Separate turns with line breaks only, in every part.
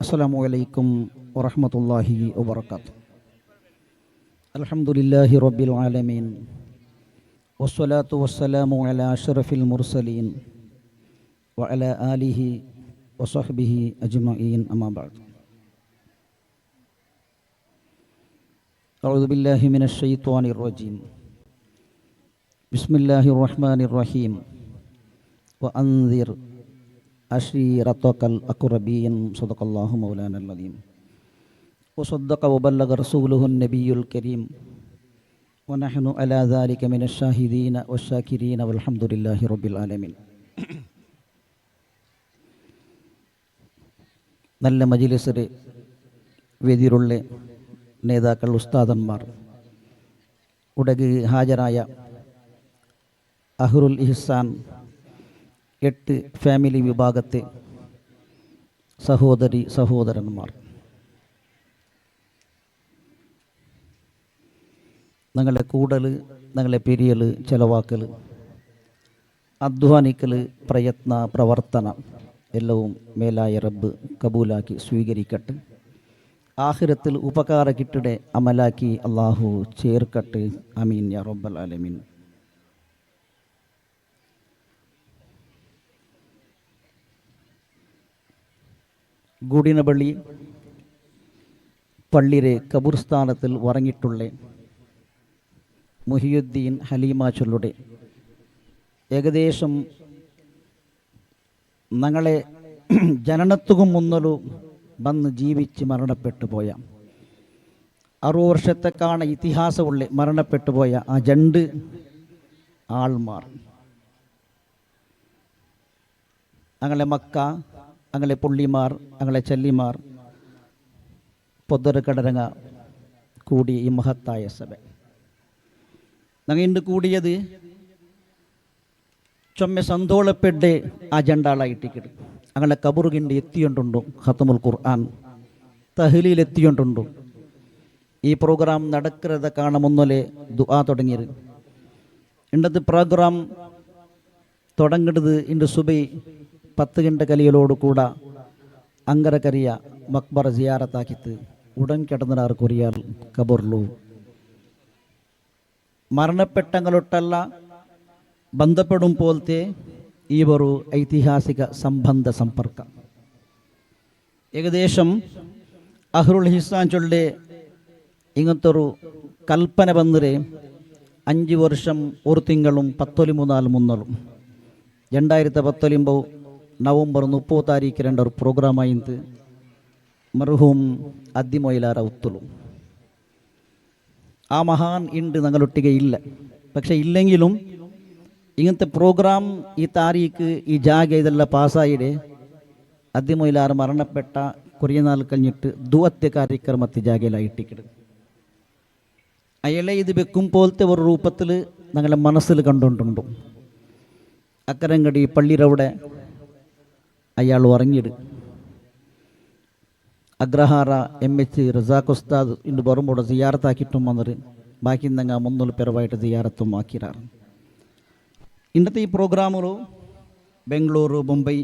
السلام عليكم ورحمة الله وبركاته. الحمد لله رب العالمين والصلاة والسلام على أشرف المرسلين وعلى آله وصحبه أجمعين أما بعد. أعوذ بالله من الشيطان الرجيم. بسم الله الرحمن الرحيم. وأنذر عشيرتك الأقربين صدق الله مولانا العظيم وصدق وبلغ رسوله النبي الكريم ونحن على ذلك من الشاهدين والشاكرين والحمد لله رب العالمين നല്ല മജിലിസിലെ വേദിയിലുള്ള നേതാക്കൾ ഉസ്താദന്മാർ ഉടക് ഹാജരായ അഹ്റുൽ ഇഹ്സാൻ എട്ട് ഫാമിലി വിഭാഗത്തെ സഹോദരി സഹോദരന്മാർ. നിങ്ങളെ കൂടൽ നിങ്ങളെ പിരിയൽ ചെലവാക്കൽ അധ്വാനിക്കൽ പ്രയത്ന പ്രവർത്തന എല്ലാവും മേലായ റബ്ബ് കബൂലാക്കി സ്വീകരിക്കട്ടെ. ആഹിരത്തിൽ ഉപകാര കിട്ടിടെ അമലാക്കി അള്ളാഹു ചേർക്കട്ടെ. അമീൻ യാ റബ്ബൽ ആലമീൻ. ഗുഡിനപള്ളി പള്ളിയിലെ കബൂർസ്ഥാനത്തിൽ ഉറങ്ങിയിട്ടുള്ള മുഹിയുദ്ദീൻ ഹലീമാച്ചുള്ളുടെ ഏകദേശം ഞങ്ങളെ ജനനത്തുകും മുന്നലു വന്ന് ജീവിച്ച് മരണപ്പെട്ടു പോയ അറുപത് വർഷത്തെക്കാണ് ഇതിഹാസമുള്ള മരണപ്പെട്ടു പോയ ആ രണ്ട് ആൾമാർ. ഞങ്ങളെ മക്ക ഞങ്ങളെ പുള്ളിമാർ അങ്ങളെ ചെല്ലിമാർ പൊതുര കടരങ്ങ കൂടി ഈ മഹത്തായ സഭ. ഞങ്ങൾ ഇന്ന് കൂടിയത് ചൊമ്മ സന്തോളപ്പെട്ട് അജണ്ടാളായിട്ടിക്കിട്ട് അങ്ങനെ കബുറുകിന്റെ എത്തിയോണ്ടുണ്ടോ ഹത്തമുൽ ഖുർആൻ തഹ്ലീൽ എത്തിയോണ്ടുണ്ടോ ഈ പ്രോഗ്രാം നടക്കരുത് കാണുമെന്നൊലെ ദുആ തുടങ്ങിയത്. ഇന്നത്തെ പ്രോഗ്രാം തുടങ്ങേണ്ടത് ഇന്റെ സുബൈ പത്ത് ഗണ്ട കലിയലോട് കൂടെ അങ്കരക്കറിയ മക്ബറ ജിയാറത്താക്കിത്ത് ഉടൻ കിടന്നിടാർ കുറിയാൽ കബുർലു. മരണപ്പെട്ടങ്ങളൊട്ടല്ല ബന്ധപ്പെടും പോലത്തെ ഈ ഒരു ഐതിഹാസിക സംബന്ധ സമ്പർക്ക. ഏകദേശം അഹ്റുൽ ഹിസാൻ ചൊല്ലെ ഇങ്ങനത്തെ ഒരു കൽപ്പന വന്നിരെ അഞ്ച് വർഷം ഒരു തിങ്കളും പത്തൊലി മൂന്നാൽ രണ്ടായിരത്തി പത്തൊലിമ്പോ നവംബർ മുപ്പത് താരീഖ് രണ്ട് ഒരു പ്രോഗ്രാമായിട്ട് മർഹൂം അദ്ദിമൊയിലാര ഉത്തുളു. ആ മഹാൻ ഉണ്ട് ഞങ്ങളൊട്ടിಗೆ ഇല്ല. പക്ഷെ ഇല്ലെങ്കിലും ഇങ്ങനത്തെ പ്രോഗ്രാം ഈ താരീഖ് ഈ ജാഗ ഇതെല്ലാം പാസ്സായിടെ അദ്യമൊയിലാറ് മരണപ്പെട്ട കുറേ നാൾ കഴിഞ്ഞിട്ട് ദുവത്തെ കാര്യക്രമത്തെ ജാഗയിലായിട്ടിക്കിട് അയാളെ ഇത് വെക്കും പോലത്തെ ഒരു രൂപത്തിൽ ഞങ്ങളെ മനസ്സിൽ കണ്ടുകൊണ്ടുണ്ടും. അക്കരങ്കടി പള്ളിരവിടെ അയാൾ ഉറങ്ങിയിടും. അഗ്രഹാറ എം എച്ച് റസാഖ് ഉസ്താദ് ഇന്ന് പറമ്പോടെ സിയാറത്താക്കിയിട്ടും വന്നത് ബാക്കി നിങ്ങൾ മുന്നൂറ് പിറവായിട്ട് സിയാറത്തും ആക്കിയിറാറ് ഇന്നത്തെ ഈ പ്രോഗ്രാമുകൾ ബംഗളൂരു മുംബൈ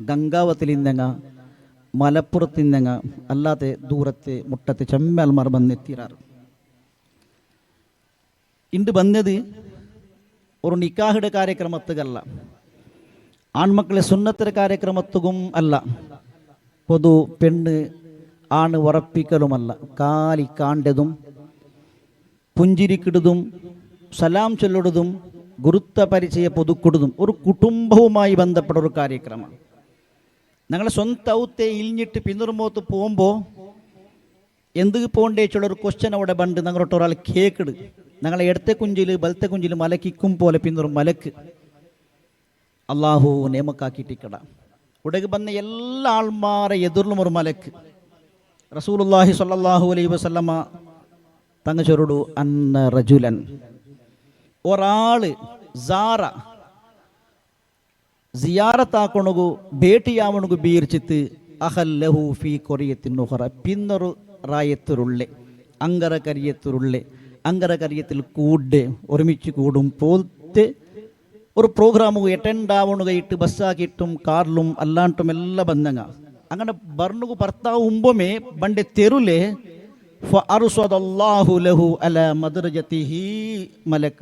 ഗംഗാവതി ലിന്ദങ്ങ മലപ്പുറത്ത് ലിന്ദങ്ങ അല്ലാതെ ദൂരത്തെ മുട്ടത്തെ ചെമ്മൽമാർ വന്നെത്തിയാറ് ഇന്ന് വന്നത് ഒരു നിക്കാഹിടെ കാര്യക്രമത്തുകല്ല. ആൺമക്കളെ സുന്നത്തിന്റെ കാര്യക്രമത്തുകും അല്ല. പൊതു പെണ്ണ് ആണ് ഉറപ്പിക്കലുമല്ല കാലി കാണ്ടതും പുഞ്ചിരിക്കിടുതും സലാം ചൊല്ലിടുതും ഗുരുത്വ പരിചയ പുതുക്കിടുതും ഒരു കുടുംബവുമായി ബന്ധപ്പെട്ട ഒരു കാര്യക്രമം ഞങ്ങളെ സ്വന്തം ഔത്തെ ഇലിഞ്ഞിട്ട് പിന്തുറുമ്പോത്ത് പോകുമ്പോൾ എന്ത് പോകേണ്ടേച്ചുള്ള ഒരു ക്വസ്റ്റ്യൻ അവിടെ ബണ്ട് ഞങ്ങളോട്ട് ഒരാൾ കേക്കിട്. ഞങ്ങളെ ഇടത്തെ കുഞ്ചിൽ വലത്തെ കുഞ്ചിൽ മലക്കിക്കും പോലെ പിന്തുറും മലക്ക്. അള്ളാഹു നിയമക്കാക്കിയിട്ടിക്കട ഉടക്ക് വന്ന എല്ലാ ആൾമാരെ എതിർന്നും ഒരു മലക്ക്. റസൂലുല്ലാഹി സല്ലാഹു അലൈ വസ്ലമ തങ്ങ ചൊരുടു അന്ന റജുലൻ. ഒരാൾ സാറ സിയാറത്താക്കണുകു ഭേട്ടിയാവണുകു ബീർച്ചിത്ത് അഹല്ലഹു ഫി കൊറിയത്തിനുഹറ പിന്നൊരു റായത്തുരുള്ളെ അങ്കറ കരിയത്തുരുള്ളേ അങ്കര കരിയത്തിൽ കൂടെ ഒരുമിച്ച് കൂടും പോലത്തെ ഒരു പ്രോഗ്രാമു അറ്റൻഡ് ആവണുകയിട്ട് ബസ്സാക്കിയിട്ടും കാറിലും അല്ലാണ്ടും എല്ലാം ಬಂದಂಗ അങ്ങനെ ಬರ್ನುಗು ಬರ್ತಾ ಉಂಬೊಮೆ ಬಂಡೆ ತೆರುಲೆ ಫಅರ್ಸದಲ್ಲಾಹು ಲಹು ಅಲ ಮದರಜತಿಹಿ ಮಲಕ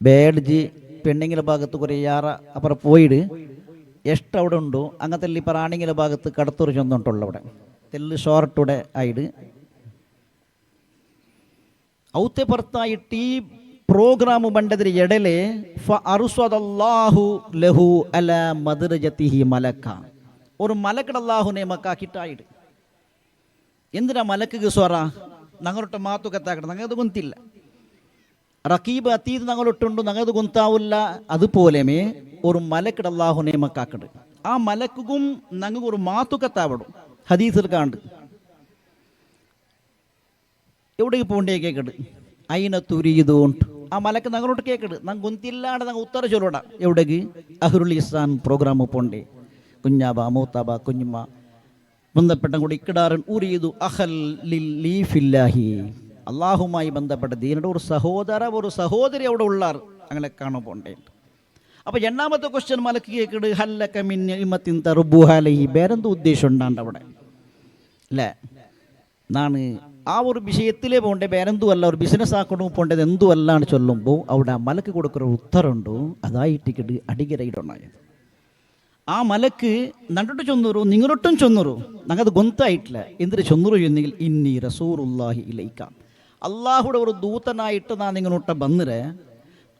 ಬೇಡ್ಜಿ പെണ്ണുങ്ങളെ ഭാഗത്ത് കുറേ യാറ അപ്പുറം പോയിട് ಎಷ್ಟು അവിടെ ഉണ്ടോ അങ്ങനത്തെ ഈ പ്രാണിങ്ങളെ ഭാഗത്ത് കടത്തൂർ ചെന്നുണ്ടുള്ള അവിടെ തെല്ല് ഷോർട്ടൂടെ ആയിട് ಔತೆ ಬರ್ತಾಯಿಟ್ಟು ಈ ಪ್ರೋಗ್ರಾಮು ಬಂಡದ್ರ ಎಡಲೆ ಫ ಅರುಸ್ವದಲ್ಲಾಹು ಲಹು ಅಲ ಮದರಜತಿಹಿ ಮಲಕ ഒരു മലക്കടല്ലാഹുനെ മക്കാക്കിട്ടായിട് എന്തിനാ മലക്ക് സ്വറ ഞങ്ങളുടെ മാത്തു കത്താക്കട്ടെ ഞങ്ങൾക്ക് ഗൊന്തില്ല റക്കീബ് അത്തീത് ഞങ്ങളൊട്ടുണ്ട് ഞങ്ങൾക്ക് ഗൊന്താവില്ല. അതുപോലെമേ ഒരു മലക്കിട അള്ളാഹു നിയമക്കാക്കട് ആ മലക്കും ഞങ്ങൾക്ക് ഒരു മാത്തുക്കത്താവിടും ഹദീസിൽ കാണ്ട് എവിടേക്ക് പോകണ്ടേ കേക്കട് അയിന തുരിയതുകൊണ്ട് ആ മലക്ക് ഞങ്ങളോട്ട് കേക്കട് ഞങ്ങൾ ഗൊന്തില്ലാണ്ട് ഞങ്ങൾ ഉത്തര ചൊല്ലോട. എവിടേക്ക്? അഹ്റുൽ ഇസ്ലാൻ പ്രോഗ്രാം പോണ്ടേ കുഞ്ഞാബ മൂത്താബ കുഞ്ഞുമ്മ. ബന്ധപ്പെട്ട കൂടി ഇക്കിടാറൻ ഉരിയതു അഹൽ ലീഫില്ലാഹി. അള്ളാഹുമായി ബന്ധപ്പെട്ട ദീനുടെ ഒരു സഹോദര ഒരു സഹോദരി അവിടെ ഉള്ളാർ അങ്ങനെ കാണുമ്പോണ്ടേണ്ട് അപ്പോൾ എണ്ണാമത്തെ ക്വസ്റ്റ്യൻ മലക്ക് കേൾക്കട് ഹല്ലക്ക മിന്നിമത്തിൻ തറുബുഹാലയി വേറെന്തോ ഉദ്ദേശം ഉണ്ടാണ്ട് അവിടെ. അല്ലേ? എന്നാണ് ആ ഒരു വിഷയത്തിലേ പോകണ്ടേ വേറെന്തും അല്ല ഒരു ബിസിനസ് ആക്കണു പോകേണ്ടത് എന്തും അല്ലാണ്ട് ചൊല്ലുമ്പോൾ അവിടെ മലക്ക് കൊടുക്കുന്ന ഒരു ഉത്തരമുണ്ടോ. അതായിട്ടിട്ട് അടികരയിലുണ്ടായത് ആ മലക്ക് നണ്ടിട്ട് ചൊന്നുറു നിങ്ങളൊട്ടും ചൊന്നുറു. അത് ഗൊന്തായിട്ടില്ല എന്തിന് ചൊന്നുറു എന്നെങ്കിൽ ഇന്നി ഉള്ളാഹി ഇലയിക്കാം അള്ളാഹുടെ ഒരു ദൂതനായിട്ട് നാ നിങ്ങളോട്ട് ബന്നിരെ.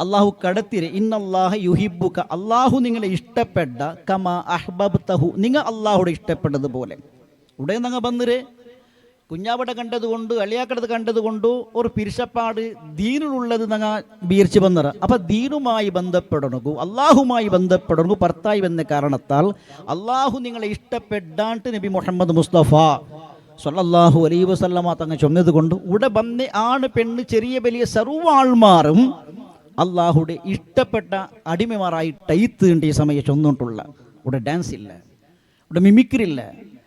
അള്ളാഹു കടത്തിരെ. ഇന്നല്ലാഹ യുഹിബുക അള്ളാഹു നിങ്ങളെ ഇഷ്ടപ്പെട്ട കമ അഹ്ബബ്തഹു. നിങ്ങൾ അള്ളാഹുടെ ഇഷ്ടപ്പെട്ടതുപോലെ. ഉടനെ നിങ്ങൾ ബന്നിരെ. കൊണ്ട് കണ്ടതുകൊണ്ട് കണ്ടത് കണ്ടതുകൊണ്ട് ഒരു പിരിശപ്പാട് ദീനിലുള്ളത് നിങ്ങൾ ബീർച്ച് വന്നറ അപ്പം ദീനുമായി ബന്ധപ്പെടണു അള്ളാഹുമായി ബന്ധപ്പെടണു ഭർത്തായി എന്ന കാരണത്താൽ അള്ളാഹു നിങ്ങളെ ഇഷ്ടപ്പെടാണ്ട് നബി മുഹമ്മദ് മുസ്തഫ സല്ലല്ലാഹു അലൈ വസല്ലമ തങ്ങ ചൊന്നത് കൊണ്ട് ഇവിടെ വന്ന് ആണ് പെണ്ണ് ചെറിയ വലിയ സർവാൾമാറും അള്ളാഹുടെ ഇഷ്ടപ്പെട്ട അടിമമാരായി ടൈത്ത് ഈ സമയം ചൊന്നിട്ടുള്ള ഇവിടെ ഡാൻസ് ഇല്ല. ഇവിടെ മിമിക്രി ഇല്ല.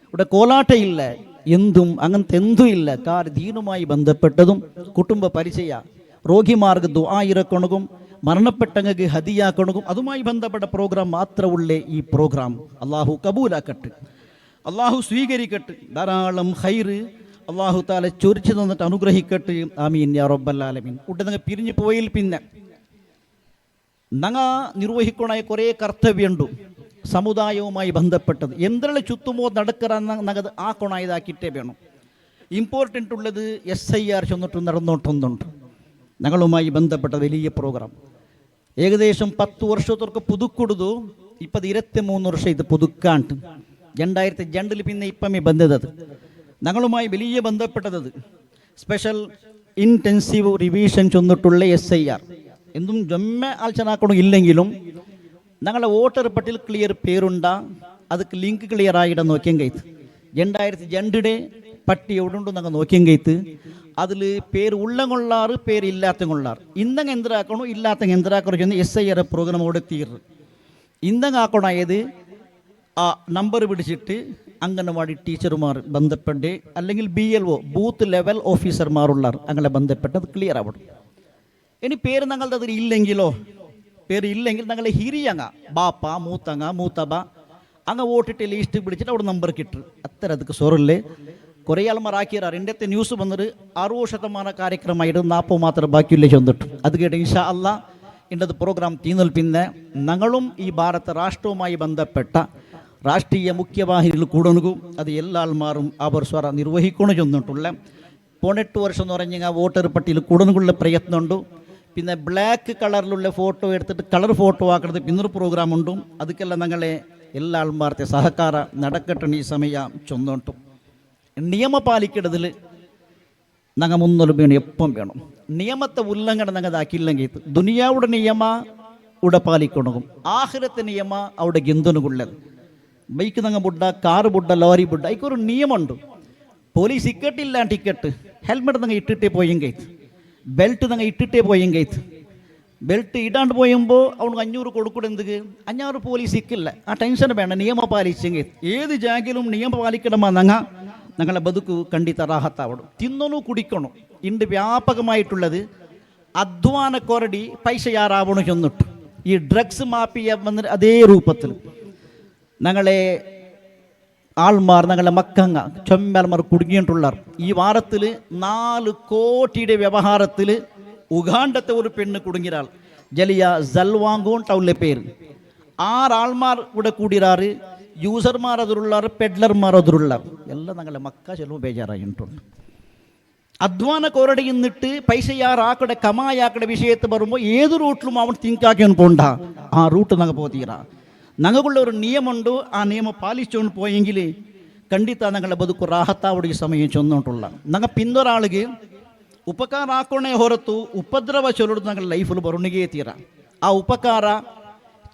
ഇവിടെ കോലാട്ടയില്ല എന്തും അങ്ങനത്തെ എന്തും ഇല്ല. കാർ ദീനുമായി ബന്ധപ്പെട്ടതും കുടുംബ പരിചയ രോഗിമാർക്ക് ദുആയിരക്കണകും മരണപ്പെട്ടങ്ങൾക്ക് ഹദിയാക്കണകും അതുമായി ബന്ധപ്പെട്ട പ്രോഗ്രാം മാത്രമുള്ളേ ഈ പ്രോഗ്രാം അള്ളാഹു കബൂലാക്കട്ടെ. അള്ളാഹു സ്വീകരിക്കട്ടെ. ധാരാളം ഹൈറ് അള്ളാഹു താല ചൊരിച്ചു തന്നിട്ട് അനുഗ്രഹിക്കട്ടെ. ആമീൻ യാ റബ്ബല്ലാലമീൻ നിങ്ങൾ പിരിഞ്ഞു പോയിൽ പിന്നെ നങ്ങ നിർവഹിക്കണായ കുറേ കർത്തവ്യമുണ്ട്. സമുദായവുമായി ബന്ധപ്പെട്ടത്. എന്തിനുള്ള ചുറ്റുമോ നടക്കറാന്ന് നഗത് ആ കൊണായതാക്കിയിട്ടേ വേണം. ഇമ്പോർട്ടന്റ് ഉള്ളത് എസ് ഐ ആർ ചെന്നിട്ട് നടന്നോട്ടൊന്നുണ്ട്. ഞങ്ങളുമായി ബന്ധപ്പെട്ട വലിയ പ്രോഗ്രാം ഏകദേശം പത്ത് വർഷത്തോർക്ക് പുതുക്കൊടുതു. ഇപ്പം ഇരുപത്തി മൂന്ന് വർഷം ഇത് പുതുക്കാണ്ട്. രണ്ടായിരത്തി രണ്ടിൽ പിന്നെ ഇപ്പം ഈ ബന്ധത് ഞങ്ങളുമായി വലിയ ബന്ധപ്പെട്ടത് സ്പെഷ്യൽ ഇന്റൻസീവ് റിവിഷൻ ചെന്നിട്ടുള്ള എസ് ഐ ആർ. എന്തും ജമ്മ ആൽച്ചനാക്കണം ഇല്ലെങ്കിലും ഞങ്ങളുടെ വോട്ടർ പട്ടിൽ ക്ലിയർ പേരുണ്ട അതുക്ക് ലിങ്ക് ക്ലിയർ ആയിട നോക്കിയും കൈത്ത് രണ്ടായിരത്തി രണ്ടിടെ പട്ടി എവിടുണ്ടോ ഞങ്ങൾ നോക്കിയും കൈത്ത് അതിൽ പേര് ഉള്ള കൊള്ളാറ് പേര് ഇല്ലാത്ത കൊള്ളാറ് ഇന്നങ്ങ് എന്തിനാക്കണോ ഇല്ലാത്ത എന്തിനാക്കണോ ചെന്ന് എസ് ഐ ആർ പ്രോഗ്രാമോടെ തീർ ഇന്നങ്ങാക്കണായത് ആ നമ്പർ പിടിച്ചിട്ട് അംഗനവാടി ടീച്ചർമാർ ബന്ധപ്പെട്ട് അല്ലെങ്കിൽ B L O booth level ഓഫീസർമാരുള്ള അങ്ങനെ ബന്ധപ്പെട്ട് അത് ക്ലിയർ ആവണം. ഇനി പേര് ഞങ്ങളുടെ അതിൽ ഇല്ലെങ്കിലോ? പേര് ഇല്ലെങ്കിൽ ഞങ്ങളെ ഹിരിയങ്ങ ബാപ്പ മൂത്തങ്ങ മൂത്തബ അങ്ങ് വോട്ടിട്ട് ലീസ്റ്റ് പിടിച്ചിട്ട് അവിടെ നമ്പർ കിട്ടും അത്ര അതൊക്കെ സോറല്ലേ കുറേ ആൾമാർ ആക്കിയാർ എന്റെ ന്യൂസ് വന്നിട്ട് അറുപത് ശതമാനം കാര്യക്രമമായിട്ട് നാൽപ്പത് മാത്രം ബാക്കിയില്ലേ ചെന്നിട്ടു. അത് കേട്ട് ഇൻഷാ അല്ല എന്റെ പ്രോഗ്രാം തീ നിൽപ്പിന്ന് ഞങ്ങളും ഈ ഭാരത രാഷ്ട്രവുമായി ബന്ധപ്പെട്ട രാഷ്ട്രീയ മുഖ്യവാഹിനികൾ കൂടുണുകു. അത് എല്ലാൾമാറും അവർ സ്വറ നിർവഹിക്കണം ചെന്നിട്ടുള്ള പോണെട്ട് വർഷം എന്ന് പറഞ്ഞാൽ വോട്ടർ പട്ടിയിൽ കൂടുണുകൊള്ള പ്രയത്നമുണ്ട്. പിന്നെ ബ്ലാക്ക് കളറിലുള്ള ഫോട്ടോ എടുത്തിട്ട് കളർ ഫോട്ടോ ആക്കുന്നത് പിന്നൊരു പ്രോഗ്രാം ഉണ്ടും. അതുക്കെല്ലാം ഞങ്ങളെ എല്ലാ ആൾമാർത്തെ നടക്കട്ടെ ഈ സമയം ചൊന്നോട്ടും നിയമ പാലിക്കേണ്ടതിൽ ഞങ്ങൾ മുന്നൊരു വേണം എപ്പം വേണം? നിയമത്തെ ഉല്ലംഘനം ഞങ്ങൾക്കില്ലെങ്കിൽ ദുനിയാവുടെ നിയമ ഇവിടെ പാലിക്കണകും. ആഹൃത്തെ നിയമ അവിടെ ഗന്ധനുകൊള്ളത് ബൈക്ക് തങ്ങ ബുഡ കാറ് ബുഡ ലോറി ബുഡ അതിക്കൊരു നിയമമുണ്ട്. Police ഇക്കട്ടില്ല ticket. ഹെൽമെറ്റ് തങ്ങ ഇട്ടിട്ടേ പോയും പോയെങ്കിൽ ബെൽറ്റ് തങ്ങ ഇട്ടിട്ടേ പോയും പോയെങ്കിൽ ബെൽറ്റ് ഇടാണ്ട് പോയുമ്പോൾ അവൾക്ക് അഞ്ഞൂറ് കൊടുക്കൂടെ എന്ത്? അഞ്ഞാറ് പോലീസ് ഇക്കില്ല. ആ ടെൻഷൻ വേണ്ട നിയമം പാലിച്ചെങ്കിൽ ഏത് ജാഗിലും നിയമം പാലിക്കണമെന്നങ്ങ ഞങ്ങളെ ബതുക്ക് കണ്ടി തറാഹത്താവണം തിന്നണു കുടിക്കണം? ഇണ്ട് വ്യാപകമായിട്ടുള്ളത് അധ്വാന കൊരടി പൈസ യാറാവണം ചെന്നിട്ടു ഈ ഡ്രഗ്സ് മാപ്പിയ വന്നിട്ട് അതേ രൂപത്തിൽ ഞങ്ങളെ ആൾമാർ ഞങ്ങളെ മക്കങ്ങ ചൊമ്മാൽമാർ കുടുങ്ങിയിട്ടുള്ളാർ ഈ വാരത്തിൽ നാല് കോടിയുടെ വ്യവഹാരത്തിൽ ഉഗാണ്ടത്തെ ഒരു പെണ്ണ് കുടുങ്ങിയാൾ ജലിയ ജൽവാങ്കോൺ ടൗണിലെ പേര്. ആറാൾമാർ ഇവിടെ കൂടിയാറ് യൂസർമാർ അതിലുള്ളാർ പെഡ്ലർമാർ അതിലുള്ളാർ എല്ലാം ഞങ്ങളെ മക്ക ചെലവ് ബേജാറായിട്ടുണ്ട്. അധ്വാന കൊരടി നിന്നിട്ട് പൈസ യാറാക്കടെ കമായാക്കടെ വിഷയത്ത് വരുമ്പോൾ ഏത് റൂട്ടിലും അവൻ തിങ്കാക്കിയാണ് പോണ്ട. ആ റൂട്ട് ഞങ്ങൾ പോതീറാ ഞങ്ങൾക്കുള്ള ഒരു നിയമമുണ്ട്. ആ നിയമം പാലിച്ചുകൊണ്ട് പോയെങ്കിൽ ಖಂಡಿತ ನಂಗಳ ಬದುಕು ರಾಹತಾವಡಿಗೆ ಸಮಯ ಚೊಂದುಂಟುಳ್ಳ ನಂಗ ಪಿಂದೊರಾಳಿಗೆ ಉಪಕಾರ ಹಾಕೋಣೆ ಹೊರತು ಉಪದ್ರವ ಚೊಲುಡು ನಂಗಳ ಲೈಫಲು ಬರುಣಿಗೆ ತೀರ ಆ ಉಪಕಾರ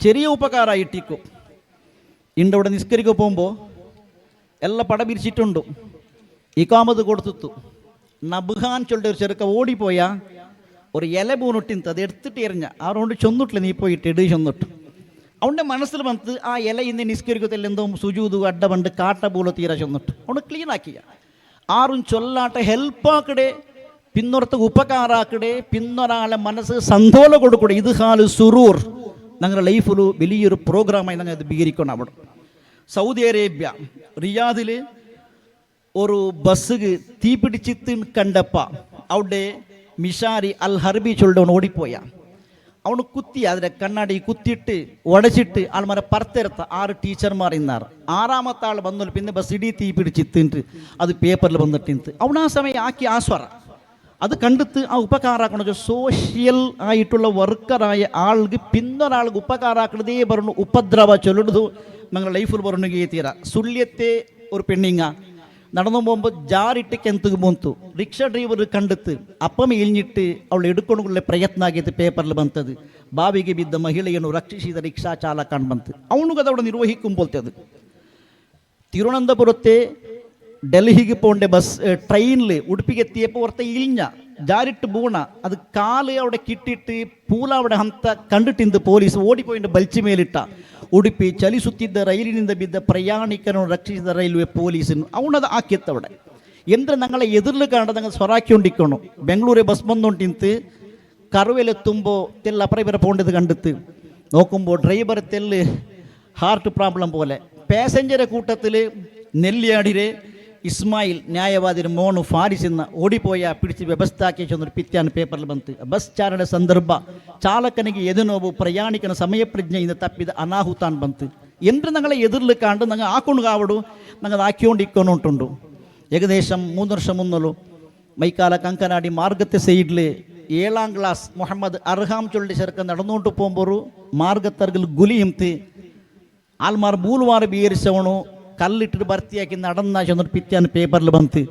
ಚೆರಿಯ ಉಪಕಾರ ಇಟ್ಟಿಕ್ಕು ಇಂಡೋಡ ನಿಸ್ಕರಿಗೆ ಪೋಂಬೋ ಎಲ್ಲ ಪಡ ಬಿರಿಸಿಟ್ಟುಂಡು ಇಕಾಮದು ಕೊಡ್ತಿತ್ತು നബുഹാൻ ചൊല്ലിട്ട് ഒരു ചെറുക്ക ഓടിപ്പോയാ, ഒരു ഇല പൂണിട്ടിന് അത് എടുത്തിട്ട് എറിഞ്ഞ. ആ റോണ്ട് ചൊന്നിട്ടില്ല, നീ പോയിട്ട് ചൊന്നിട്ടു. അവന്റെ മനസ്സിൽ വന്നത് ആ ഇല ഇന്ന് നിസ്കരിക്കത്തിൽ എന്തോ സുജൂതു അഡ്ഡ പണ്ട് കാട്ട പോലെ തീരെ ചെന്നിട്ട്. അവന് ക്ലീൻ ആക്കിയ. ആറും ചൊല്ലാട്ടെ ഹെൽപ്പാക്കടെ പിന്നൊരത്ത് ഉപകാരാക്കടെ പിന്നൊരാളെ മനസ്സ് സന്തോഷം കൊടുക്കൂടെ. ഇത് ഹാൽ സുറൂർ. ഞങ്ങളുടെ ലൈഫിൽ വലിയൊരു പ്രോഗ്രാമായി ഞങ്ങൾ ഇത് സ്വീകരിക്കണം അവിടെ. സൗദി അറേബ്യ റിയാദിൽ ഒരു ബസ് തീപിടിച്ചിത്ത് കണ്ടപ്പ അവിടെ മിഷാരി അൽ ഹർബി ചൊല്ലവൻ ഓടിപ്പോയ. അവന് കുത്തി അതിന്റെ കണ്ണാടി കുത്തിയിട്ട് ഉടച്ചിട്ട് ആൾമാരെ പുറത്തെടുത്ത ആറ് ടീച്ചർമാർ ഇന്നാറ് ആറാമത്തെ ആൾ വന്നു പിന്നെ ബസ് ഇടി തീ പിടിച്ചിട്ട് അത് പേപ്പറിൽ വന്നിട്ട് അവൻ ആ സമയം ആക്കി ആസ്വറ അത് കണ്ടെത്ത് ആ ഉപകാരാക്കണ സോഷ്യൽ ആയിട്ടുള്ള വർക്കറായ ആൾക്ക് പിന്നൊരാൾക്ക് ഉപകാരാക്കണതേ പറഞ്ഞു ഉപദ്രവ ചൊല്ലുന്നത് ഞങ്ങളുടെ ലൈഫിൽ പറഞ്ഞു തീര സുല്യത്തെ ഒരു പെണ്ണിങ്ങ നടന്നു പോകുമ്പോൾ ಜಾರಿಟ್ಟು കെന്തുക്ക് ಬಂತು ರಿಕ್ಷಾ ಡ್ರೈವರ್ ಕಂಡತ್ತು ಅಪ್ಪಮ್ಮೆ ಇಳಿഞ്ഞിട്ട് ಅವಳು ಹಿಡ್ಕೊಂಡುಕೊಳ್ಳೆ ಪ್ರಯತ್ನ ಆಗಿತ್ತು ಪೇಪರ್ಲಿ ಬಂತದು ಬಾವಿಗೆ ಬಿದ್ದ ಮಹಿಳೆಯನ್ನು ರಕ್ಷಿಸಿದ ರಿಕ್ಷಾ ಚಾಲಕ ಬಂತು ಅವನಿಗೆ ಅದವಳು ನಿರ್ವಹಿಕೊಂಬೋಲ್ತದು ತಿರುವನಂತಪುರತ್ತೆ ഡൽഹിക്ക് പോകേണ്ട ബസ് ട്രെയിനിൽ ഉടുപ്പിക്കെത്തിയപ്പോൾ ഓർത്ത ഇഞ്ഞ ജാരിട്ട് പൂണ അത് കാൽ അവിടെ കിട്ടിയിട്ട് പൂല അവിടെ ഹന്ത കണ്ടിട്ട് ഇന്ന് പോലീസ് ഓടിപ്പോയിട്ട് ബൽച്ച് മേലിട്ട ഉടുപ്പി ചലി സുത്തിന്ത റെയിലിന് ബിദ്ധ പ്രയാണിക്കനോട് രക്ഷിച്ച റെയിൽവേ പോലീസിന് അവണത് ആക്കിയത്തവിടെ എന്താ ഞങ്ങളെ എതിരിൽ കണ്ടത് ഞങ്ങൾ സ്വറാക്കിക്കൊണ്ടിരിക്കണം ബംഗളൂരെ ബസ് വന്നോണ്ടി കറുവയിലെത്തുമ്പോൾ തെല്ലപ്പുറം ഇവരെ പോകേണ്ടത് കണ്ടെത്ത് നോക്കുമ്പോൾ ഡ്രൈവർ തെല്ല് ഹാർട്ട് പ്രോബ്ലം പോലെ. പാസഞ്ചറെ കൂട്ടത്തിൽ നെല്ലിയാടിരെ ഇസ്മായിൽ ನ್ಯಾಯವಾದಿರ ಮೋನು ಫಾರಿಸಿನ ಓಡಿಪೋಯ ಪಿಡಿಸಿ ವ್ಯವಸ್ಥಾಕ್ಕೆ ಚಂದ್ರ ಪಿತ್ಯಾನ ಪೇಪರ್ಲಿ ಬಂತು ಬಸ್ ಚಾರಣ ಸಂದರ್ಭ ಚಾಲಕನಿಗೆ ಎದುನೋವು ಪ್ರಯಾಣಿಕನ ಸಮಯ ಪ್ರಜ್ಞೆಯಿಂದ ತಪ್ಪಿದ ಅನಾಹುತ ಅಂತ ಬಂತು ಎಂದ್ರೆ ഞങ്ങളെ എതിരിൽ കണ്ട് ഞങ്ങൾ ആക്കൊണ്ട് കാവടു ഞങ്ങൾ ആക്കിക്കൊണ്ടിരിക്കൊണ്ടുണ്ട് ഏകദേശം മൂന്ന് വർഷം മുന്നല്ലോ മൈക്കാല കങ്കനാടി മാർഗത്തെ സൈഡിൽ ഏഴാം ക്ലാസ് മുഹമ്മദ് അർഹാം ചൊല്ലി ചെറുക്കൻ നടന്നുകൊണ്ട് പോകുമ്പോൾ മാർഗത്തർഗിൽ ഗുലിയുംത്ത് ആൽമാർ മൂലുമാർ ബീരിച്ചവണു കല്ലിട്ടിട്ട് ഭർത്തിയാക്കി നടന്ന ചെന്നിട്ട് പിറ്റാൻ പേപ്പറിൽ ಬಂತು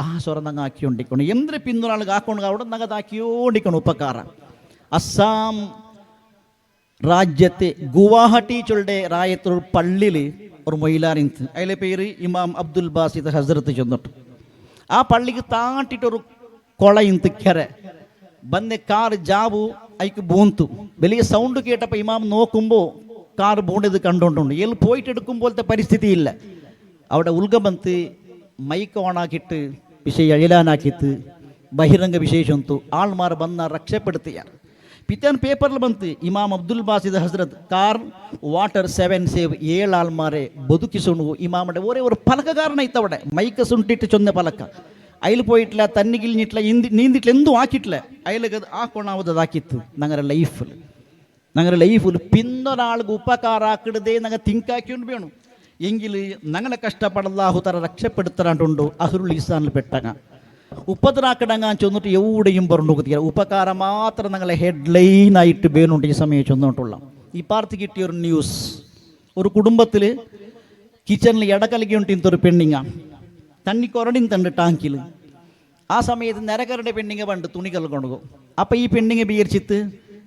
ಆ ಸ್ವರ ನಂಗೆ ಹಾಕಿಕೊಂಡಿಕೊಂಡು ಎಂದ್ರೆ ಪಿಂದೊಳಗೆ ಹಾಕೊಂಡು അവിടെ ನಂಗೆ ಅದು ಹಾಕಿಕೊಂಡಿಕೊಂಡು ಉಪಕಾರ അസ്സാം രാജ്യത്തെ ഗുവാഹട്ടി ചൊല്ലുടെ റായത്തൊരു പള്ളിയിൽ ഒരു മൊയിലാറിന്ത് അതിലെ പേര് ഇമാം അബ്ദുൽ ബാസിദ് ഹസ്രത്ത് ചെന്നിട്ട് ആ പള്ളിക്ക് താട്ടിട്ടൊരു കൊളയിന്ത് കെര ಬಂದೆ ಕಾರ್ ಜಾಬು ಐಕ್ ಬೋಂತು വലിയ സൗണ്ട് കേട്ടപ്പോൾ ഇമാം നോക്കുമ്പോൾ കാർ പോണത് കണ്ടുകൊണ്ടുണ്ട് ഇയാൾ പോയിട്ടെടുക്കും പോലത്തെ പരിസ്ഥിതിയില്ല അവിടെ ഉൽഗമന്ത് മൈക്ക് ഓണാക്കിയിട്ട് വിഷയ എഴലാനാക്കിത്ത് ಬಹಿರಂಗ ವಿಶೇಷ ಅಂತು ಆಳ್ಮಾರ ಬಂದ ರಕ್ಷೆ ಪಡ್ತೀಯಾರ ಪಿತನ್ ಪೇಪರ್ಲ್ ಬಂತು ಇಮಾಮ್ ಅಬ್ದುಲ್ ಬಾಸಿದ್ ಹಸ್ರತ್ ಕಾರ್ ವಾಟರ್ ಸೆವೆನ್ ಸೇವ್ ಏಳು ಆಳ್ಮಾರೆ ಬದುಕಿ ಸುಣುವು ಇಮಾಮಡೆ ಒರೇ ஒரு பலக காரணம் இத்தவட மைக்க சுண்டிட்டு சொன்ன பலக்க அயில் போயிட்ல தண்ணிகில் நிட்ல இந்தி நீந்திட்ல எந்தும் ஆக்கிட்ல அயிலுக்கு ஆக்கோணாவதாக்கித்து நாங்கள் லைஃப்பில் ഞങ്ങളുടെ ലൈഫിൽ പിന്നൊരാൾക്ക് ഉപകാരാക്കിടതേ ഞങ്ങൾ തിങ്കാക്കിക്കൊണ്ട് വേണം എങ്കിൽ ഞങ്ങളെ കഷ്ടപ്പെടല്ലാഹു തറ രക്ഷപ്പെടുത്തലാണ്ടുണ്ടോ? അഹുറുൽ ഇസ്ലാനിൽ പെട്ടങ്ങ ഉപ്പത്തിനാക്കിടങ്ങാൻ ചെന്നിട്ട് എവിടെയും പറഞ്ഞു തീരാ ഉപകാരം മാത്രം ഞങ്ങളെ ഹെഡ്ലൈനായിട്ട് വേണുണ്ട് ഈ സമയം ചെന്നിട്ടുള്ള. ഈ പാർത്തി കിട്ടിയ ഒരു ന്യൂസ് ഒരു കുടുംബത്തിൽ കിച്ചണിൽ ഇടകലകി ഒരു പെണ്ണിങ്ങ. തണ്ണി തണ്ട് ടാങ്കിൽ ആ സമയത്ത് നരകരുടെ പെണ്ണിങ്ങ പണ്ട് തുണി കൊണ്ടുപോകും. അപ്പം ഈ പെണ്ണിങ്ങ ബീരിച്ചിത്ത്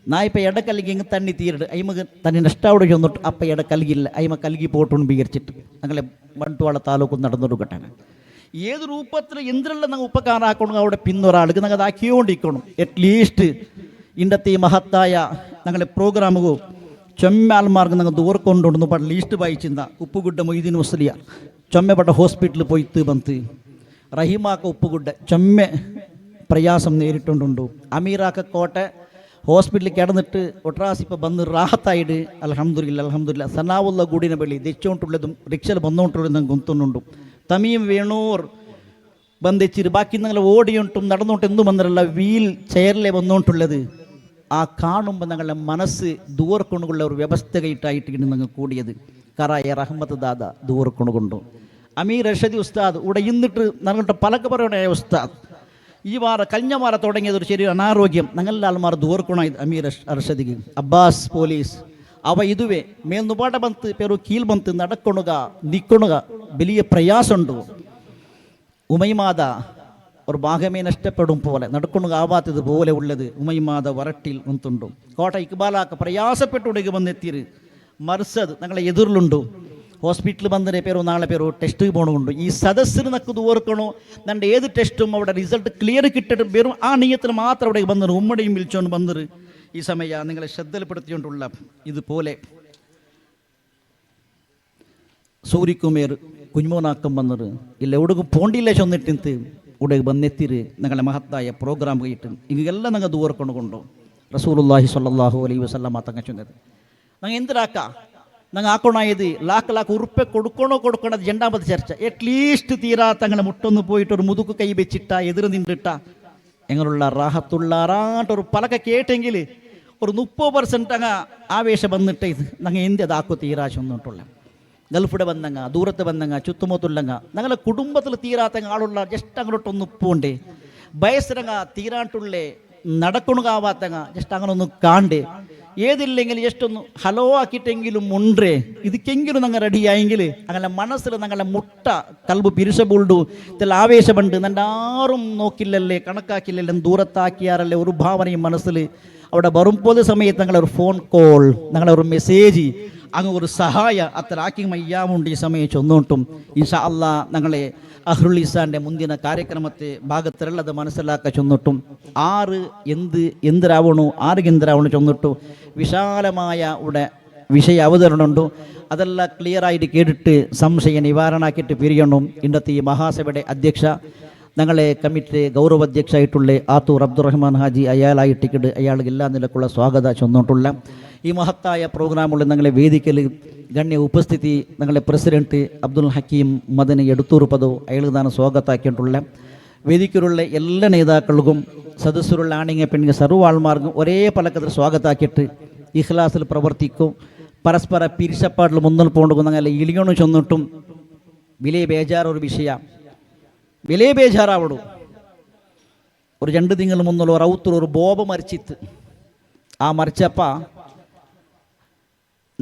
ನಾ ಇಪ್ಪ ಎಡ ಕಲ್ಲಿಗೆ ಹಿಂಗೆ ತಣ್ಣಿ ತೀರಡು ಐಮಗ ತನ್ನ ನಷ್ಟಾವಡೆ ಚೊಂದೊಟ್ಟು ಅಪ್ಪ ಎಡ ಕಲ್ಗಿಲ್ಲ ಐಮ ಕಲ್ಗಿ പോട്ടുകൊണ്ട് ബീകരിച്ചിട്ട് ഞങ്ങളെ മണ്ടുവാള താലൂക്ക് നടന്നൊരു ഘട്ടന ഏത് രൂപത്തിൽ എന്തിനെല്ലാം ഞങ്ങൾ ഉപകാരം ആക്കണം അവിടെ പിന്നൊരാൾക്ക് ഞങ്ങൾ അതാക്കിക്കൊണ്ടിരിക്കണം അറ്റ്ലീസ്റ്റ് ഇന്നത്തെ ഈ മഹത്തായ ഞങ്ങളെ പ്രോഗ്രാമുകോ ചൊമ്മാൽമാർക്ക് ഞങ്ങൾ ദൂർക്കൊണ്ടുണ്ടെന്ന് പണ്ട് ലീസ്റ്റ് വായിച്ചിരുന്ന ഉപ്പുകുട്ട മൊയ്തീൻ മുസ്ലിയ ചൊമ്മപ്പെട്ട ഹോസ്പിറ്റലിൽ പോയിട്ട് ಬಂತು റഹിമാക്ക ഉപ്പുകുഡ് ചൊമ്മ പ്രയാസം നേരിട്ടുണ്ടുണ്ടു അമീറാക്ക കോട്ടെ ഹോസ്പിറ്റലിൽ കിടന്നിട്ട് ഒട്രാസ് ഇപ്പോൾ വന്ന് റാഹത്തായിട്ട് അലഹമ്മദില്ല അലഹമ്മദില്ല സനാവുള്ള കൂടിന പള്ളി. ദച്ചുകൊണ്ടുള്ളതും റിക്ഷയിൽ വന്നുകൊണ്ടുള്ളതും ഗുന്തുന്നുണ്ട് തമിയും വേണൂർ ബന്ധിച്ചിട്ട് ബാക്കി നിങ്ങൾ ഓടിയോട്ടും നടന്നുകൊണ്ട് എന്തും വന്നിട്ടുള്ള വീൽ ചെയറിലെ വന്നുകൊണ്ടുള്ളത്. ആ കാണുമ്പോൾ ഞങ്ങളുടെ മനസ്സ് ദൂർക്കൊണ്ടുള്ള ഒരു വ്യവസ്ഥയായിട്ടായിട്ടാണ് നിങ്ങൾ കൂടിയത്. കറായ റഹ്മത്ത് ദാദ ദൂർക്കൊണ്ടുകൊണ്ടു. അമീർ റഷദി ഉസ്താദ് ഇവിടെ ഇന്നിട്ട് നൽകട്ടെ പലക്ക് പറയണേ ഉസ്താദ്. ഈ വാര കഴിഞ്ഞ വാര തുടങ്ങിയത് ഒരു ചെറിയ അനാരോഗ്യം ഞങ്ങളുടെ ആൾമാർ ദൂർക്കണം ഇത് അമീർ അഷ്- അർഷദിക്ക് അബ്ബാസ് പോലീസ് അവ ಇದುವೆ ಮೇಲ್ನುಪಾಟ ಬಂತು ಪೇರು ಕೀಲ್ ಬಂತು ನಡ್ಕೊಣಗ ನಿಕ್ಕೊಣಗ വലിയ പ്രയാസമുണ്ട് ഉമൈമാത ഒരു ഭാഗമേ നഷ്ടപ്പെടും പോലെ നടക്കൊണു ആവാത്തത് പോലെ ഉള്ളത് ഉമൈമാത വരട്ടിൽ ഒന്നുണ്ടു കോട്ട ഇക്ബാലാക്ക പ്രയാസപ്പെട്ടുടേക്ക് വന്നെത്തിയത് മർസദ് ഞങ്ങളെ എതിരിലുണ്ടു ಹಾಸ್ಪಿಟ್ಲ್ ಬಂದರೆ പേരോ നാളെ പേരോ ടെസ്റ്റ് ಬೋಣಗೊಂಡು ഈ ಸದಸ್ಯರು ನಕ್ಕು ಓರ್ಕೊಣೋ നല്ല ഏത് ടെസ്റ്റും അവിടെ റിസൾട്ട് ക്ലിയർ കിട്ടിയിട്ടും വെറും ആ നീയത്തിൽ മാത്രം അവിടെ വന്നത് ഉമ്മടയും വിളിച്ചുകൊണ്ട് വന്നത് ഈ സമയ നിങ്ങളെ ശ്രദ്ധയിൽപ്പെടുത്തിക്കൊണ്ടുള്ള ഇതുപോലെ. സൂര്യകുമേർ കുഞ്ഞുമോനാക്കം വന്നത്. ഇല്ല എവിടെക്കും പോണ്ടില്ല ചെന്നിട്ട് ഇവിടെ വന്നെത്തിര്. നിങ്ങളെ മഹത്തായ പ്രോഗ്രാം കഴിഞ്ഞിട്ട് ഇങ്ങെല്ലാം കൊണ്ടോ ദൂരക്കൊണ്ടുകൊണ്ടോ റസൂലുല്ലാഹി സാഹു അലൈ വസ്ലാം തങ്ങ ചെന്നത് നിങ്ങൾ എന്തിനാക്കാം? ನಂಗೆ ಹಾಕೋಣ ಇದು ലാക്ക് ಲಾಕ್ ಉರುಪೆ ಕೊಡ್ಕೊಣೋ ಕೊಡ್ಕೊಣ ಅದು ಜೆಂಡಾಮದ ಚರ್ಚ ಅಟ್ಲೀಸ್ಟ್ മുട്ടൊന്ന് പോയിട്ട് ഒരു മുതുക്ക് കൈ വെച്ചിട്ട എതിർ നിന്നിട്ട. എങ്ങനെയുള്ള റാഹത്തുള്ളാറാട്ട് ഒരു പലക കേട്ടെങ്കിൽ ഒരു മുപ്പത് പെർസെന്റ് അങ്ങ് ആവേശം വന്നിട്ട് ഇത് ഞങ്ങൾ എന്ത് അതാക്കു തീരാ ചൊന്നിട്ടുള്ള ഗൾഫിടെ വന്നങ്ങ ദൂരത്ത് വന്നങ്ങ ചുത്തുമൊത്തുള്ളങ്ങ ഞങ്ങളെ കുടുംബത്തിൽ തീരാത്ത ആളുള്ള ജസ്റ്റ് അങ്ങോട്ടൊന്ന് പോണ്ടേ. വയസ്സിനങ്ങ തീരാട്ടുള്ളേ നടക്കണുകാവാത്തങ്ങ ജസ്റ്റ് അങ്ങനെ ഒന്ന് കാണ്ടേ. ഏതില്ലെങ്കിൽ ജസ്റ്റ് ഒന്ന് ഹലോ ആക്കിയിട്ടെങ്കിലും ഉണ്ടേ ഇതിക്കെങ്കിലും നിങ്ങൾ റെഡിയായെങ്കിൽ അങ്ങനെ മനസ്സിൽ നിങ്ങളുടെ മുട്ട കൽബ് പിരിശപുള്ളു ഇതിൽ ആവേശമുണ്ട്. നിന്റെ ആരും നോക്കില്ലല്ലേ കണക്കാക്കില്ലല്ലേ ദൂരത്താക്കിയാറല്ലേ ഒരു ഭാവനയും മനസ്സിൽ അവിടെ വരുമ്പോൾ സമയത്ത് നിങ്ങളൊരു ഫോൺ കോൾ നിങ്ങളൊരു മെസ്സേജ് അങ്ങ് ഒരു സഹായ അത്ര ആക്കി മയ്യാമുണ്ട് ഈ സമയം ചൊന്നോട്ടും. ഇൻഷാ അള്ളാ ഞങ്ങളെ അഹ്റുൽ ഇസാന്റെ മുന്തിന കാര്യക്രമത്തെ ഭാഗത്തിലുള്ളത് മനസ്സിലാക്ക ചൊന്നിട്ടും. ആറ് എന്ത് എന്തിരാവണു ആറ് എന്തിരാവണു ചൊന്നിട്ടു. വിശാലമായ ഇവിടെ വിഷയ അവതരണമുണ്ട്. അതെല്ലാം ക്ലിയറായിട്ട് കേട്ടിട്ട് സംശയ നിവാരണാക്കിയിട്ട് പിരിയണം. ഇന്നത്തെ ഈ മഹാസഭയുടെ അധ്യക്ഷ ഞങ്ങളെ കമ്മിറ്റി ഗൗരവാധ്യക്ഷ ആയിട്ടുള്ള ആത്തൂർ അബ്ദുറഹ്മാൻ ഹാജി അയാളായിട്ടിക്കട് അയാൾ എല്ലാ നിലക്കുള്ള സ്വാഗത ചൊന്നിട്ടുള്ള ഈ മഹത്തായ പ്രോഗ്രാമുള്ള ഞങ്ങളെ വേദിക്കൽ ഗണ്യ ഉപസ്ഥിതി നിങ്ങളുടെ പ്രസിഡന്റ് അബ്ദുൽ ഹക്കീം മദന് എടുത്തുറുപ്പതോ താൻ സ്വാഗതാക്കിയിട്ടുള്ള വേദിക്കലുള്ള എല്ലാ നേതാക്കൾക്കും സദസ്സരുള്ള ആണിങ്ങ പെണ്ണിങ്ങ സർവ ആൾമാർക്കും ഒരേ പലക്കത്തിൽ സ്വാഗതാക്കിയിട്ട് ഇഖ്ലാസിൽ പ്രവർത്തിക്കും. പരസ്പര പിരിശപ്പാടിൽ മുന്നിൽ പോകണം ഞങ്ങളെ ഇളിയണു ചെന്നിട്ടും വിലയ ബേജാർ ഒരു വിഷയ. വിലയ ബേജാറാവണു. ഒരു രണ്ട് തിങ്കൾ മുന്നുള്ള ഒരു ഔത്തർ ഒരു ബോബ മരിച്ചിത്ത് ആ മരിച്ചപ്പ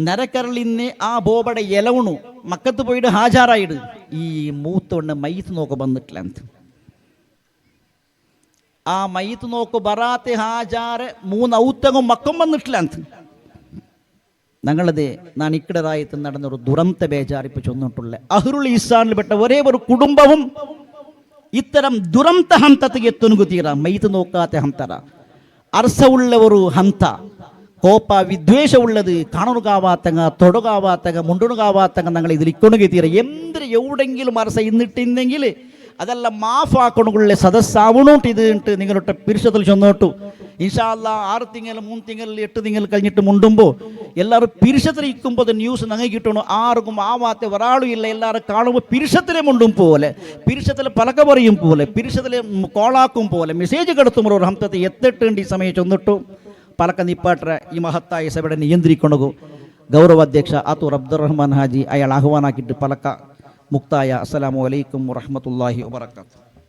നരക്കരളിന്നെ ആ ബോബടെ ഇലവണു മക്കത്ത് പോയിട്ട് ഹാജാറായിട്ട് ഈ മൂത്തവണ്ണ് മയ്യത്ത് നോക്ക് വന്നിട്ടില്ല ആ മയ്യത്ത് നോക്ക് വറാത്ത ഹാജാറ് മൂന്ന് ഔത്തങ്ങും മക്കം വന്നിട്ടില്ല ഞങ്ങളത് നാൻ ഇക്കിടറായത്ത് നടന്നൊരു ദുരന്ത ബേജാറിപ്പ് ചെന്നിട്ടുള്ള അഹ്റുൽ ഇസ്സാനിൽപ്പെട്ട ഒരേ ഒരു കുടുംബവും ഇത്തരം ദുരന്ത ഹന്തത്തിൽ എത്തുന്നു തീറ മയ്യത്ത് നോക്കാത്ത ഹന്തറ. അർസുള്ള ഒരു ഹന്ത. ಕೋಪ ವಿದ್ವೇಷ ಉಳ್ಳದು കാണുകാവാത്തങ്ങ തൊടുകാവാത്തങ്ങ മുണ്ടുകാവാത്തങ്ങ ഞങ്ങൾ ഇതിൽ ഇക്കൊണുകെത്തീര എന്തിന് എവിടെങ്കിലും അറസ ഇന്നിട്ടെങ്കിൽ അതെല്ലാം മാഫാക്കണുള്ള സദസ്സാവണോട്ട് ഇത് ഇട്ട് നിങ്ങളുടെ പിരിശത്തിൽ ചൊന്നോട്ടു ഇൻഷാല്ല ആറ് തിങ്കൾ മൂന്ന് തിങ്കൾ എട്ട് തിങ്കൾ കഴിഞ്ഞിട്ട് മുണ്ടുമ്പോൾ എല്ലാവരും പിരിശത്തിൽ ഇരിക്കുമ്പോൾ ന്യൂസ് ഞങ്ങൾക്ക് കിട്ടണു ആർക്കും ആവാത്ത ഒരാളും ഇല്ല എല്ലാവരും കാണുമ്പോൾ പിരിശത്തിലെ മുണ്ടും പോലെ പിരിശത്തിൽ പലക പറയും പോലെ പിരിശത്തിലെ കോളാക്കും പോലെ മെസ്സേജ് കടത്തുമ്പോൾ ഒരു ഹംസത്തെ എത്തിട്ടുണ്ട് ഈ സമയം ചൊന്നിട്ടു പലക നിപ്പാട്ര ഈ മഹത്തായ സഭയുടെ നിയന്ത്രിക്കണു ഗൗരവാധ്യക്ഷ ആത്തൂർ അബ്ദുറഹ്മാൻ ഹാജി. അയാൾ ആഹ്വാനാക്കിയിട്ട് പലക്ക മുക്തായ അസ്സലാമു അലൈക്കും വറഹ്മത്തുള്ളാഹി വബറകാതുഹു.